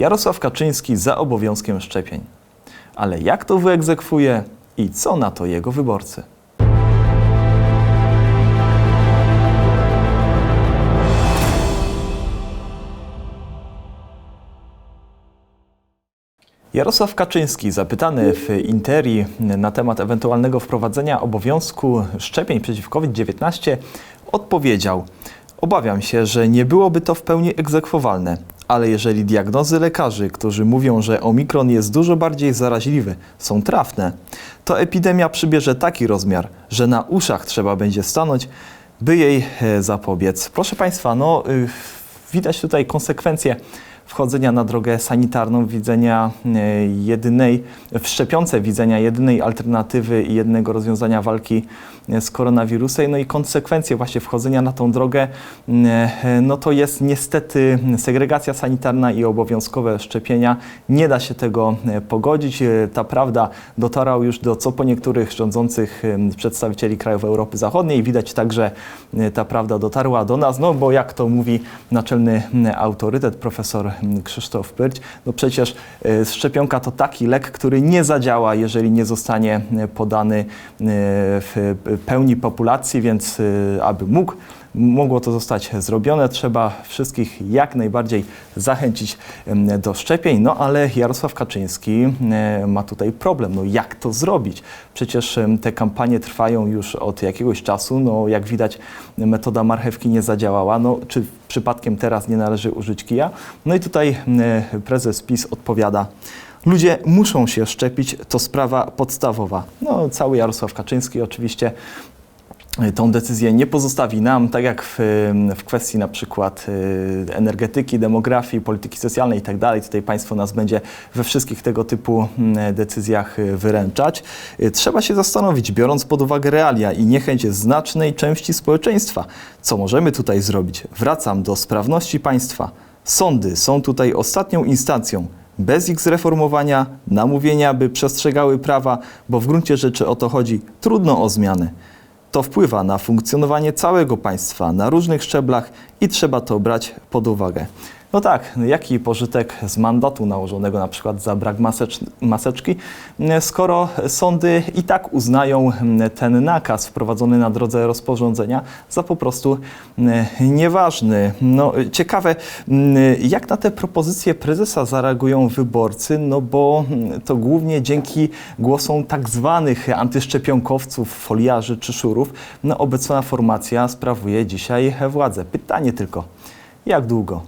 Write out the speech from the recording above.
Jarosław Kaczyński za obowiązkiem szczepień. Ale jak to wyegzekwuje i co na to jego wyborcy? Jarosław Kaczyński, zapytany w Interi na temat ewentualnego wprowadzenia obowiązku szczepień przeciw COVID-19, odpowiedział: Obawiam się, że nie byłoby to w pełni egzekwowalne, ale jeżeli diagnozy lekarzy, którzy mówią, że omikron jest dużo bardziej zaraźliwy, są trafne, to epidemia przybierze taki rozmiar, że na uszach trzeba będzie stanąć, by jej e, zapobiec. Proszę Państwa, no y, widać tutaj konsekwencje wchodzenia na drogę sanitarną, widzenia e, jedynej, wszczepiące widzenia jedynej alternatywy i jednego rozwiązania walki e, z koronawirusem, no i konsekwencje właśnie wchodzenia na tą drogę, e, no to jest niestety segregacja sanitarna i obowiązkowe szczepienia. Nie da się tego pogodzić. Ta prawda dotarła już do co po niektórych rządzących przedstawicieli krajów Europy Zachodniej. Widać także ta prawda dotarła do nas, no bo jak to mówi naczelny m, autorytet, profesor Krzysztof Pyrć, no przecież e, szczepionka to taki lek, który nie zadziała, jeżeli nie zostanie e, podany e, w pełni populacji, więc aby mógł mogło to zostać zrobione. Trzeba wszystkich jak najbardziej zachęcić do szczepień, no ale Jarosław Kaczyński ma tutaj problem. No jak to zrobić? Przecież te kampanie trwają już od jakiegoś czasu. No jak widać metoda marchewki nie zadziałała. No czy przypadkiem teraz nie należy użyć kija? No i tutaj prezes PiS odpowiada. Ludzie muszą się szczepić, to sprawa podstawowa. No, cały Jarosław Kaczyński oczywiście tą decyzję nie pozostawi nam, tak jak w, w kwestii na przykład y, energetyki, demografii, polityki socjalnej i tak dalej. Tutaj państwo nas będzie we wszystkich tego typu mm, decyzjach y, wyręczać. Y, Trzeba się zastanowić, biorąc pod uwagę realia i niechęć znacznej części społeczeństwa, co możemy tutaj zrobić. Wracam do sprawności państwa. Sądy są tutaj ostatnią instancją. Bez ich zreformowania, namówienia, by przestrzegały prawa, bo w gruncie rzeczy o to chodzi, trudno o zmiany. To wpływa na funkcjonowanie całego państwa na różnych szczeblach i trzeba to brać pod uwagę. No tak, jaki pożytek z mandatu nałożonego na przykład za brak masecz, maseczki, skoro sądy i tak uznają ten nakaz wprowadzony na drodze rozporządzenia za po prostu nieważny. No, ciekawe, jak na te propozycje prezesa zareagują wyborcy, no bo to głównie dzięki głosom tak zwanych antyszczepionkowców, foliarzy czy szurów, no, obecna formacja sprawuje dzisiaj władzę. Pytanie tylko, jak długo?